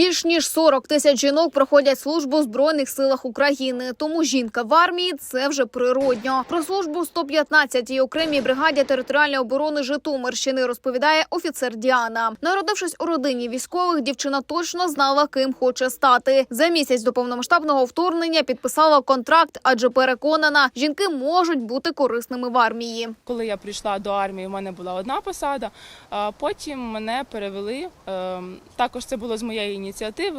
Більш ніж 40 тисяч жінок проходять службу в збройних силах України. Тому жінка в армії це вже природньо. Про службу в 115-й окремій бригаді територіальної оборони Житомирщини розповідає офіцер Діана. Народившись у родині військових, дівчина точно знала, ким хоче стати. За місяць до повномасштабного вторгнення підписала контракт, адже переконана, жінки можуть бути корисними в армії. Коли я прийшла до армії, у мене була одна посада. Потім мене перевели. е, Також це було з моєї ініціативи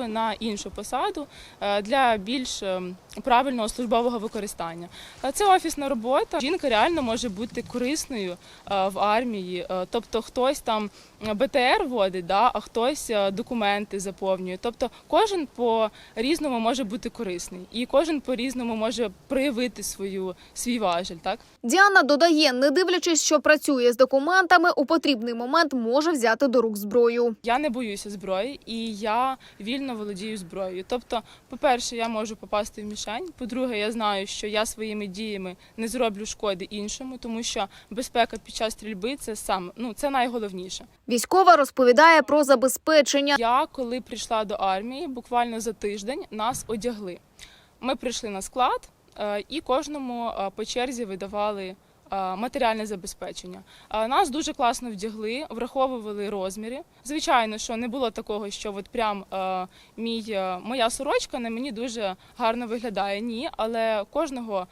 на іншу посаду е, для більш е, правильного службового використання. Е, Це офісна робота. Жінка реально може бути корисною в армії. Тобто, хтось там БТР водить, да, а хтось документи заповнює. Тобто, кожен по різному може бути корисний, і кожен по різному може проявити свою свій важель. Так. Діана додає, не дивлячись, що працює з документами, у потрібний момент може взяти до рук зброю. Я не боюся зброї і я вільно володію зброєю. Тобто, по-перше, я можу попасти в мішень. По-друге, я знаю, що я своїми діями не зроблю шкоди іншому, тому що безпека під час стрільби це сам ну це найголовніше. Військова розповідає про забезпечення. Я коли прийшла до армії, буквально за тиждень нас одягли. Ми прийшли на склад е, і кожному е, по черзі видавали. Е, Матеріальне забезпечення. Е, Нас дуже класно вдягли, враховували розміри. Звичайно, що не було такого, що от прям е, мій, моя сорочка на мені дуже гарно виглядає. Ні, але кожного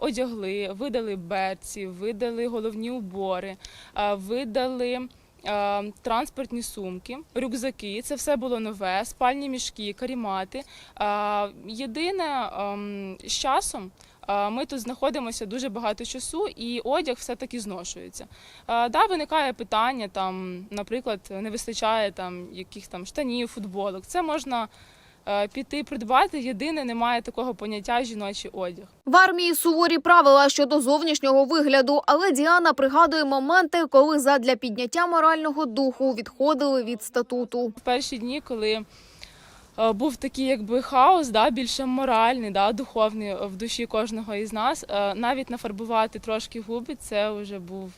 одягли, видали берці, видали головні убори, видали транспортні сумки, рюкзаки. Це все було нове, спальні мішки, карімати. Е, Єдине ем, з часом. е, Ми тут знаходимося дуже багато часу, і одяг все таки зношується. Е, Да, виникає питання там, наприклад, не вистачає там яких там штанів, футболок. Це можна е, піти придбати. Єдине, немає такого поняття жіночий одяг. В армії суворі правила щодо зовнішнього вигляду, але Діана пригадує моменти, коли задля підняття морального духу відходили від статуту. в перші дні, коли е, був такий якби хаос, да, більше моральний, да, духовний в душі кожного із нас, е, навіть нафарбувати трошки губи, це вже був.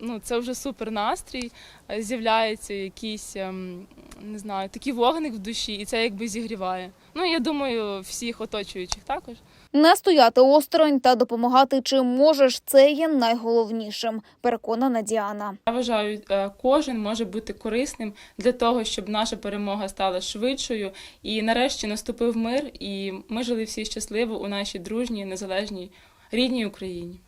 Ну, це вже супер настрій. е, З'являється якийсь ем, не знаю, такий вогник в душі, і це якби зігріває. Ну я думаю, всіх оточуючих також. Не стояти осторонь та допомагати чим можеш. Це є найголовнішим. Переконана Діана. Я вважаю, е, кожен може бути корисним для того, щоб наша перемога стала швидшою і нарешті наступив мир, і ми жили всі щасливо у нашій дружній, незалежній рідній Україні.